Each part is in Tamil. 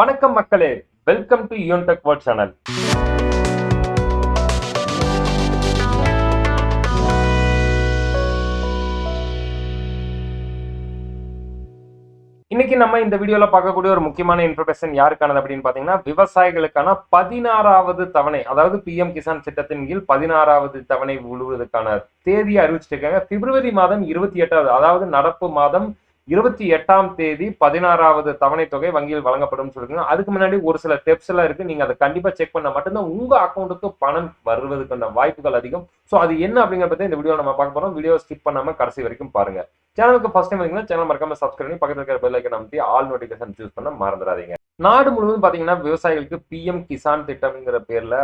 வணக்கம் மக்களே. Welcome to Yun tech world channel இன்னைக்கு நம்ம இந்த வீடியோல பார்க்கக்கூடிய ஒரு முக்கியமான இன்ஃபர்மேஷன் யாருக்கானது அப்படின்னு பாத்தீங்கன்னா விவசாயிகளுக்கான பதினாறாவது தவணை அதாவது பிஎம் கிசான் திட்டத்தின் கீழ் பதினாறாவது தவணை விழுவதற்கான தேதியை அறிவிச்சிருக்காங்க. பிப்ரவரி மாதம் இருபத்தி எட்டாவது அதாவது நடப்பு மாதம் இருபத்தி எட்டாம் தேதி பதினாறாவது தவணை தொகை வங்கியில் வழங்கப்படும் சொல்லிருக்காங்க. அதுக்கு முன்னாடி ஒரு சில ஸ்டெப்ஸ் எல்லாம் இருக்கு. நீங்க அதை கண்டிப்பா செக் பண்ண மட்டும்தான் உங்க அக்கௌண்ட்டுக்கு பணம் வருவதற்கான வாய்ப்புகள் அதிகம். ஸோ அது என்ன அப்படிங்கிறத பத்தி இந்த வீடியோ நம்ம பார்க்க போறோம். வீடியோ ஸ்கிப் பண்ணாம கடைசி வரைக்கும் பாருங்க. சேனலுக்கு ஃபர்ஸ்ட் டைம் வந்தீங்கன்னா சேனல் மறக்காம சப்ஸ்கிரைப் பண்ணி பக்கத்தில் இருக்கிற bell icon all notification choose பண்ண மறந்துடாதீங்க. நாடு முழுவதும் பாத்தீங்கன்னா விவசாயிகளுக்கு பிஎம் கிசான் திட்டம்ங்கிற பேர்ல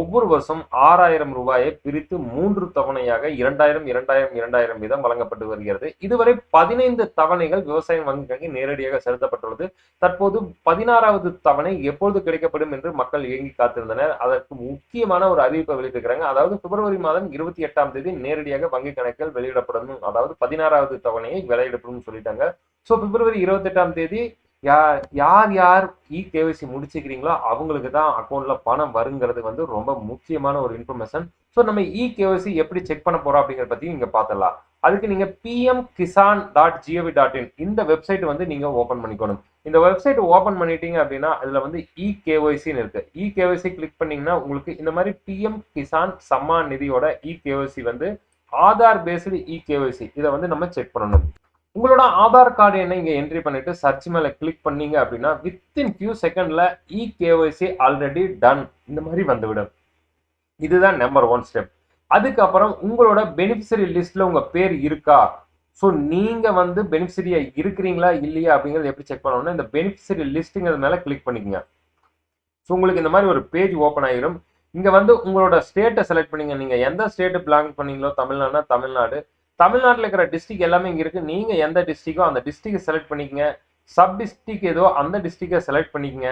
ஒவ்வொரு வருஷம் ஆறாயிரம் ரூபாயை பிரித்து மூன்று தவணையாக இரண்டாயிரம் இரண்டாயிரம் இரண்டாயிரம் வீதம் வழங்கப்பட்டு வருகிறது. இதுவரை பதினைந்து தவணைகள் விவசாயம் வங்கிக்கு நேரடியாக செலுத்தப்பட்டுள்ளது. தற்போது பதினாறாவது தவணை எப்பொழுது கிடைக்கப்படும் என்று மக்கள் இயங்கி காத்திருந்தனர். அதற்கு முக்கியமான ஒரு அறிவிப்பை வெளியிட்டிருக்கிறாங்க. அதாவது பிப்ரவரி மாதம் இருபத்தி எட்டாம் தேதி நேரடியாக வங்கி கணக்கில் வெளியிடப்படும் அதாவது பதினாறாவது தவணையை வெளியிடப்படும் சொல்லிட்டாங்க. ஸோ பிப்ரவரி இருபத்தி எட்டாம் தேதி யார் யார் யார் இ கேவைசி முடிச்சுக்கிறீங்களோ அவங்களுக்கு தான் அக்கௌண்ட்ல பணம் வருங்கிறது வந்து ரொம்ப முக்கியமான ஒரு இன்ஃபர்மேஷன் ஸோ நம்ம இ எப்படி செக் பண்ண போறோம் அப்படிங்கிறத பத்தி நீங்க பார்த்துடலாம் அதுக்கு நீங்க PM Kisan dot gov dot in இந்த வெப்சைட் வந்து நீங்க ஓபன் பண்ணிக்கணும். இந்த வெப்சைட் ஓபன் பண்ணிட்டீங்க அப்படின்னா அதுல வந்து இ கேஒய்சின்னு இருக்கு. இ கேஒய்சி கிளிக் பண்ணீங்கன்னா உங்களுக்கு இந்த மாதிரி பிஎம் கிசான் சம்மான் நிதியோட இ கேஒய்சி வந்து ஆதார் பேஸ்டு இ கேஒய்சி இதை வந்து நம்ம செக் பண்ணணும். உங்களோட ஆதார் கார்டு என்ன இங்கே என்ட்ரி பண்ணிட்டு சர்ச் மேலே கிளிக் பண்ணீங்க அப்படின்னா வித்தின் ஃபியூ செகண்டில் இ கேஒய்சி ஆல்ரெடி டன் இந்த மாதிரி வந்துவிடும். இதுதான் நம்பர் ஒன் ஸ்டெப் அதுக்கப்புறம் உங்களோட பெனிஃபிஷரி லிஸ்ட்டில் உங்கள் பேர் இருக்கா? ஸோ நீங்கள் வந்து பெனிஃபிஷரியா இருக்கிறீங்களா இல்லையா அப்படிங்கிறது எப்படி செக் பண்ணணும்னா இந்த பெனிஃபிஷரி லிஸ்ட்டுங்கிறது மேலே கிளிக் பண்ணிக்கங்க. ஸோ உங்களுக்கு இந்த மாதிரி ஒரு பேஜ் ஓப்பன் ஆகிரும் இங்கே வந்து உங்களோட ஸ்டேட்டை செலக்ட் பண்ணீங்க. நீங்கள் எந்த ஸ்டேட்டு பிலாங் பண்ணீங்களோ தமிழ்நாடுனா தமிழ்நாடு. தமிழ்நாட்டில் இருக்கிற டிஸ்ட்ரிக் எல்லாமே இங்கே இருக்குது நீங்கள் எந்த டிஸ்ட்ரிக்கோ அந்த டிஸ்ட்ரிக்கை செலக்ட் பண்ணிக்கங்க. சப் டிஸ்ட்ரிக் ஏதோ அந்த டிஸ்ட்ரிக்கை செலக்ட் பண்ணிக்கங்க.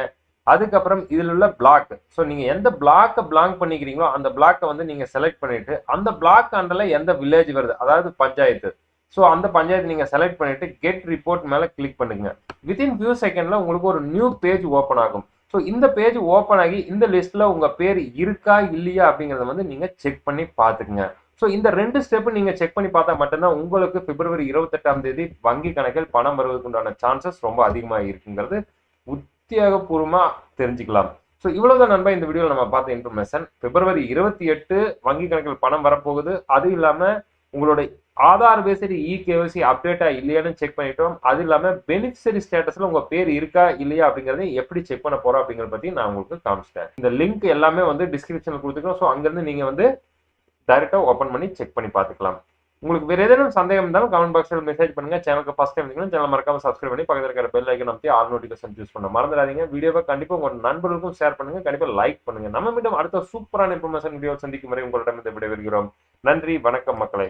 அதுக்கப்புறம் இதில் உள்ள பிளாக் ஸோ நீங்கள் எந்த பிளாக்கை பிளாங் பண்ணிக்கிறீங்களோ அந்த பிளாக்கை வந்து நீங்கள் செலக்ட் பண்ணிவிட்டு அந்த பிளாக் அண்டரில் எந்த வில்லேஜ் வருது? அதாவது பஞ்சாயத்து. ஸோ அந்த பஞ்சாயத்து நீங்கள் செலக்ட் பண்ணிவிட்டு கெட் ரிப்போர்ட் மேலே கிளிக் பண்ணுங்க. வித்தின் ஃபியூ செகண்டில் உங்களுக்கு ஒரு நியூ பேஜ் ஓப்பன் ஆகும். ஸோ இந்த பேஜ் ஓப்பன் ஆகி இந்த லிஸ்ட்டில் உங்கள் பேர் இருக்கா இல்லையா அப்படிங்கிறத வந்து நீங்கள் செக் பண்ணி பார்த்துக்குங்க. ஸோ இந்த ரெண்டு ஸ்டெப் நீங்கள் செக் பண்ணி பார்த்தா மட்டும்தான் உங்களுக்கு பிப்ரவரி இருபத்தெட்டாம் தேதி வங்கி கணக்கில் பணம் வருவதற்குண்டான சான்சஸ் ரொம்ப அதிகமாக இருக்குங்கிறது உத்தியோகபூர்வமாக தெரிஞ்சுக்கலாம். ஸோ இவ்வளோதான் நண்பா இந்த வீடியோவில் நம்ம பார்த்த இன்ஃபர்மேஷன் பிப்ரவரி இருபத்தி எட்டு வங்கி கணக்கில் பணம் வரப்போகுது. அது இல்லாமல் உங்களோட ஆதார் பேஸ்டு இ கேஒசி அப்டேட்டா இல்லையான்னு செக் பண்ணிட்டோம். அது இல்லாமல் பெனிஃபிஷரி ஸ்டேட்டஸில் உங்கள் பேர் இருக்கா இல்லையா அப்படிங்கிறத எப்படி செக் பண்ண போகிறோம் அப்படிங்கிறத பற்றி நான் உங்களுக்கு காமிச்சிட்டேன். இந்த லிங்க் எல்லாமே வந்து டிஸ்கிரிப்ஷனில் கொடுத்துருக்கோம் ஸோ அங்கேருந்து நீங்கள் வந்து டைரெக்டாக ஓப்பன் பண்ணி செக் பண்ணி பார்த்துக்கலாம். உங்களுக்கு வேறு ஏதேனும் சந்தேகம் இருந்தாலும் கமெண்ட் பாக்ஸில் மெசேஜ் பண்ணுங்க. சேனலுக்கு ஃபஸ்ட் டைம் இருந்தீங்கன்னா சேனல் மறக்காம சப்ஸ்கிரைப் பண்ணி பக்கத்தில் இருக்கிற பெல் ஐக்கன் அமைத்து ஆல் நோட்டிஃபிகேஷன் யூஸ் பண்ண மறந்துடாதீங்க. வீடியோவை கண்டிப்பாக உங்கள் நண்பர்களுக்கும் ஷேர் பண்ணுங்க. கண்டிப்பாக லைக் பண்ணுங்க. நம்ம மீண்டும் அடுத்த சூப்பரான இன்ஃபர்மேஷன் வீடியோ சந்திக்கும் வரை உங்களிடம் விடைபெறுகிறோம். நன்றி வணக்கம் மக்களை.